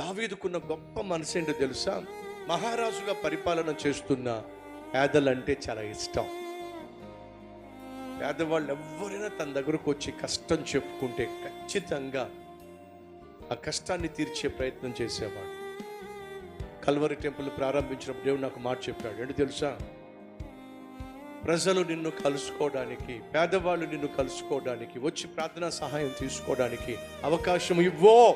దావీదుకున్న గొప్ప మనసు ఏంటో తెలుసా? మహారాజుగా పరిపాలన చేస్తున్న పేదలంటే చాలా ఇష్టం. పేదవాళ్ళు ఎవరైనా తన దగ్గరకు వచ్చి కష్టం చెప్పుకుంటే ఖచ్చితంగా ఆ కష్టాన్ని తీర్చే ప్రయత్నం చేసేవాడు. కల్వరి టెంపుల్ ప్రారంభించినప్పుడు దేవుడు నాకు మాట చెప్పాడు. ఏంటి తెలుసా? ప్రజలు నిన్ను కలుసుకోవడానికి పేదవాళ్ళు నిన్ను కలుసుకోవడానికి వచ్చి ప్రార్థనా సహాయం తీసుకోవడానికి అవకాశం ఇవ్వో.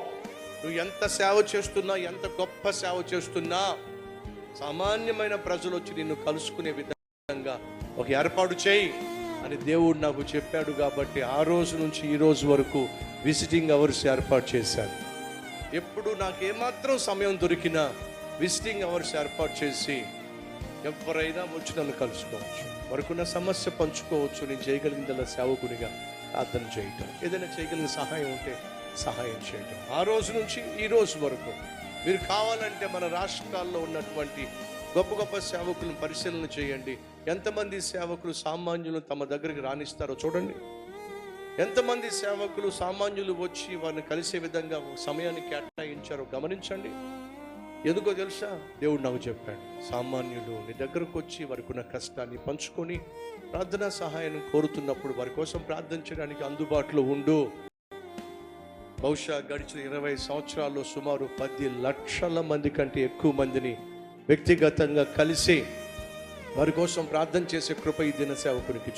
నువ్వు ఎంత సేవ చేస్తున్నా ఎంత గొప్ప సేవ చేస్తున్నా సామాన్యమైన ప్రజలు వచ్చి నిన్ను కలుసుకునే విధంగా ఒక ఏర్పాటు చేయి అని దేవుడు నాకు చెప్పాడు కాబట్టి ఆ రోజు నుంచి ఈ రోజు వరకు విజిటింగ్ అవర్స్ ఏర్పాటు చేశాను. ఎప్పుడు నాకు ఏమాత్రం సమయం దొరికినా విజిటింగ్ అవర్స్ ఏర్పాటు చేసి ఎవరైనా వచ్చి నన్ను కలుసుకోవచ్చు. వరకున్న సమస్య పంచుకోవచ్చు. నేను చేయగలిగిందల్లా సేవకునిగా ప్రార్థన చేయటం. ఏదైనా చేయగలిగిన సహాయం ఉంటే సహాయం చేయటం. ఆ రోజు నుంచి ఈ రోజు వరకు మీరు కావాలంటే మన రాష్ట్రాల్లో ఉన్నటువంటి గొప్ప గొప్ప సేవకులను పరిశీలన చేయండి. ఎంతమంది సేవకులు సామాన్యులు తమ దగ్గరికి రాణిస్తారో చూడండి. ఎంతమంది సేవకులు సామాన్యులు వచ్చి వారిని కలిసే విధంగా సమయాన్ని కేటాయించారో గమనించండి. ఎందుకో తెలుసా? దేవుడు నాకు చెప్పాడు సామాన్యులు నీ దగ్గరకు వచ్చి వారికి ఉన్న కష్టాన్ని పంచుకొని ప్రార్థనా సహాయాన్ని కోరుతున్నప్పుడు వారి కోసం ప్రార్థన చేయడానికి అందుబాటులో ఉండు. బహుశా గడిచిన ఇరవై సంవత్సరాల్లో సుమారు పది లక్షల మంది కంటే ఎక్కువ మందిని వ్యక్తిగతంగా కలిసి వారి కోసం ప్రార్థన చేసే కృప ఈ దిన సేవకునికి